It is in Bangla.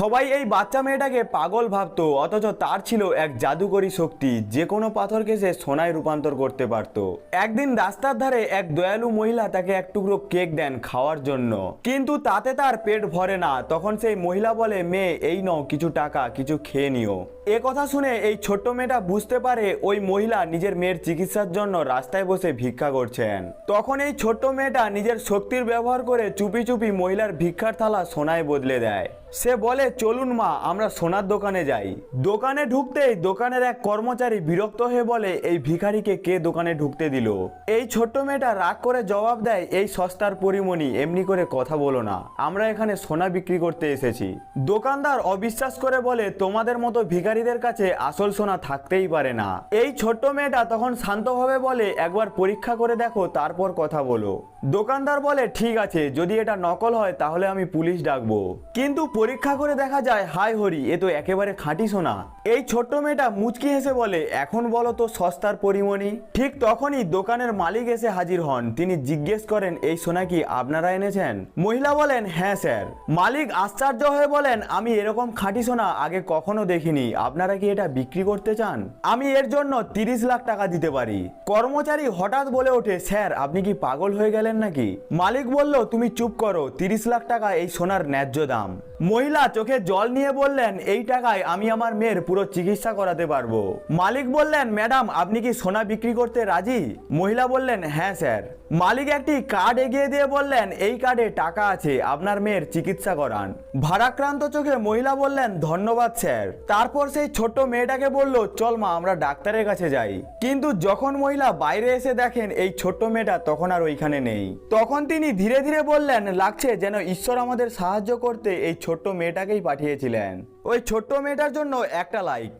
সবাই এই বাচ্চা মেয়েটাকে পাগল ভাবতো, অথচ তার ছিল এক জাদুকরী শক্তি, যে কোনো পাথরকে সে সোনায় রূপান্তর করতে পারত। একদিন রাস্তার ধারে এক দয়ালু মহিলা তাকে এক টুকরো কেক দেন খাওয়ার জন্য। কিন্তু তাতে তার পেট ভরে না, তখন সেই মহিলা বলে, মেয়ে, এই নও কিছু টাকা, কিছু খেয়ে নিও। এ কথা শুনে এই ছোট্ট মেয়েটা বুঝতে পারে ওই মহিলা নিজের মেয়ের চিকিৎসার জন্য রাস্তায় বসে ভিক্ষা করছেন। তখন এই ছোট্ট মেয়েটা নিজের শক্তির ব্যবহার করে চুপি চুপি মহিলার ভিক্ষার থালা সোনায় বদলে দেয়। সে বলে, চলুন মা, আমরা সোনার দোকানে যাই। দোকানে ঢুকতেই দোকানের এক কর্মচারী বিরক্ত হয়ে বলে, এই ভিখারিকে কে দোকানে ঢুকতে দিল? এই ছোট্ট মেয়েটা রাগ করে জবাব দেয়, এই সস্তার পরিমণি, এমনি করে কথা বলো না। আমরা এখানে সোনা বিক্রি করতে এসেছি। দোকানদার অবিশ্বাস করে বলে, তোমাদের মতো ভিখারিদের কাছে আসল সোনা থাকতেই পারে না। এই ছোট্ট মেয়েটা তখন শান্তভাবে বলে একবার পরীক্ষা করে দেখো, তারপর কথা বলো। দোকানদার বলে, ঠিক আছে, যদি এটা নকল হয় তাহলে আমি পুলিশ ডাকবো। কিন্তু পরীক্ষা করে দেখা যায় হাই হরি, এ তো একেবারে খাঁটি সোনা। এই ছোট্ট মেয়েটা মুচকি হেসে বলে, এখন বলো তো সস্তার পরিমণি? ঠিক তখনই দোকানের মালিক এসে হাজির হন। তিনি জিজ্ঞেস করেন, এই সোনা কি আপনারা এনেছেন? মহিলা বলেন হ্যাঁ স্যার। মালিক আশ্চর্য হয়ে বলেন, আমি এরকম খাঁটি সোনা আগে কখনো দেখিনি। আপনারা কি এটা বিক্রি করতে চান? আমি এর জন্য তিরিশ লাখ টাকা দিতে পারি। কর্মচারী হঠাৎ বলে ওঠে, স্যার, আপনি কি পাগল হয়ে গেলেন নাকি? মালিক বলল, তুমি চুপ করো, তিরিশ লাখ টাকা এই সোনার ন্যায্য দাম। মহিলা চোখে জল নিয়ে বললেন, এই টাকায় আমি আমার মেয়ের পুরো চিকিৎসা করাতে পারব। মালিক বললেন, ম্যাডাম, আপনি কি সোনা বিক্রি করতে রাজি? মহিলা বললেন হ্যাঁ স্যার। মালিক একটি কার্ড এগিয়ে দিয়ে বললেন, এই কার্ডে টাকা আছে, আপনার মেয়ের চিকিৎসা করান। ভারাক্রান্ত চোখে মহিলা বললেন, ধন্যবাদ, স্যার। তারপর সেই ছোট্ট মেয়েটাকে বলল, চল মা, আমরা ডাক্তারের কাছে যাই। কিন্তু যখন মহিলা বাইরে এসে দেখেন, এই ছোট্ট মেয়েটা তখন আর ওইখানে নেই। তখন তিনি ধীরে ধীরে বললেন, লাগছে যেন ঈশ্বর আমাদের সাহায্য করতে এই ছোট্ট মেয়েটাকেই পাঠিয়েছিলেন। ওই ছোট্ট মেয়েটার জন্য একটা লাইক